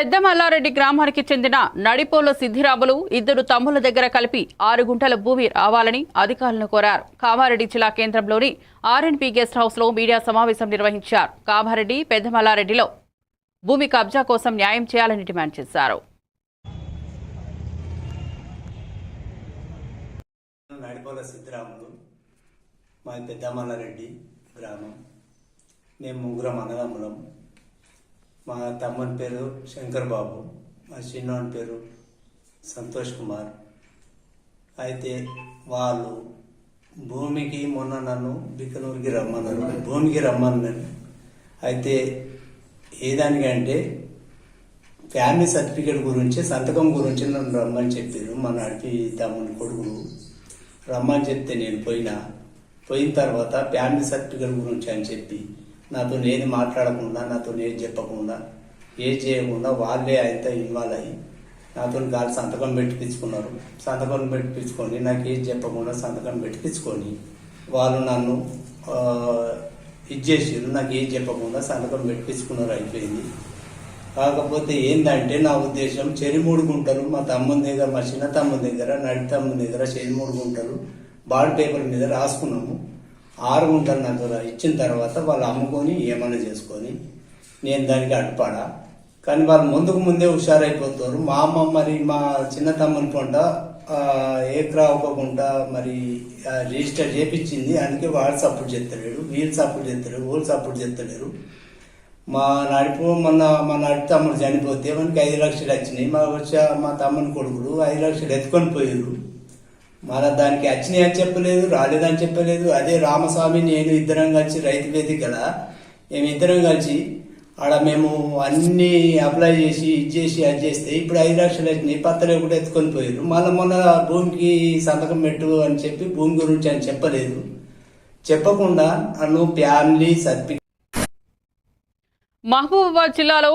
పెద్ద మల్లారెడ్డి గ్రామానికి చెందిన నడిపోల సిద్ధిరాములు ఇద్దరు తమ్ముల దగ్గర కలిపి ఆరు గుంటల భూమి రావాలని అధికారులను కోరారు. కామారెడ్డి జిల్లా కేంద్రంలోని ఆర్ఎన్పి గెస్ట్ హౌస్లో మీడియా సమావేశం నిర్వహించారు. కామారెడ్డి పెద్ద మల్లారెడ్డిలో భూమి కబ్జా కోసం న్యాయం చేయాలని డిమాండ్ చేశారు. నడిపోల మా గ్రామం. మేము ముగ్గురం అన్నదమ్ములం. మా తమ్ముని పేరు శంకర్ బాబు మా చిన్నోని పేరు సంతోష్ కుమార్. అయితే వాళ్ళు భూమికి మొన్న నన్ను బికనూరుకి రమ్మన్నారు భూమికి రమ్మన్నారు. అయితే ఏ దానికంటే ఫ్యామిలీ సర్టిఫికేట్ గురించి సంతకం గురించి నన్ను రమ్మని చెప్పారు మా నడిపి తమ్ముని కొడుకులు. రమ్మని చెప్తే నేను పోయినా. పోయిన తర్వాత ఫ్యామిలీ సర్టిఫికేట్ గురించి అని చెప్పి నాతో నేను మాట్లాడకుండా నాతో నేను చెప్పకుండా ఏది చేయకుండా వాళ్ళే ఆయనతో ఇన్వాల్వ్ అయ్యి నాతో గాలి సంతకం పెట్టిపించుకున్నారు. సంతకం పెట్టిపించుకొని నాకు ఏది చెప్పకుండా సంతకం పెట్టిపించుకొని వాళ్ళు నన్ను ఇచ్చేసారు ఇది నాకు ఏం చెప్పకుండా సంతకం పెట్టించుకున్నారు అయిపోయింది. కాకపోతే ఏంటంటే నా ఉద్దేశం చెరిమూడు గుంటలు మా తమ్ముని దగ్గర మా చిన్న తమ్ముని దగ్గర నడి తమ్ముని దగ్గర చెరిమూడు గుంటలు బాండ్ పేపర్ మీద రాసుకున్నాము. ఆరు గుంటలు నాకు ఇచ్చిన తర్వాత వాళ్ళు అమ్ముకొని ఏమైనా చేసుకొని నేను దానికి అడ్డుపడా. కానీ వాళ్ళు ముందుకు ముందే హుషారైపోతారు. మా అమ్మ మరి మా చిన్న తమ్ముని పొంట ఏక్రా అవ్వకుండా మరి ఆ, రిజిస్టర్ చేపించింది. అందుకే వాడు సపోర్ట్ చేస్తలేడు వీళ్ళు సపోర్ట్ చేస్తలేరు వాళ్ళు సపోర్ట్ చేస్తలేరు. మా నడిపు మొన్న మా నడి తమ్ముడు చనిపోతే మనకి ఐదు లక్షలు వచ్చినాయి. మా వచ్చా మా తమ్ముని కొడుకులు ఐదు లక్షలు ఎత్తుకొని పోయారు మన దానికి వచ్చినాయి అని చెప్పలేదు రాలేదని చెప్పలేదు. అదే రామస్వామి నేను ఇద్దరం కలిసి రైతు వేదిక కదా మేము ఇద్దరం కలిసి ఆడ మేము అన్ని అప్లై చేసి ఇది చేసి అది చేస్తే ఇప్పుడు ఐదు లక్షలు వచ్చినాయి పత్తలు కూడా ఎత్తుకొని పోయారు మళ్ళీ మొన్న భూమికి సంతకం పెట్టు అని చెప్పి భూమి గురించి అని చెప్పలేదు. చెప్పకుండా నన్ను ఫ్యామిలీ సర్పి మహబూబాబాద్ జిల్లాలో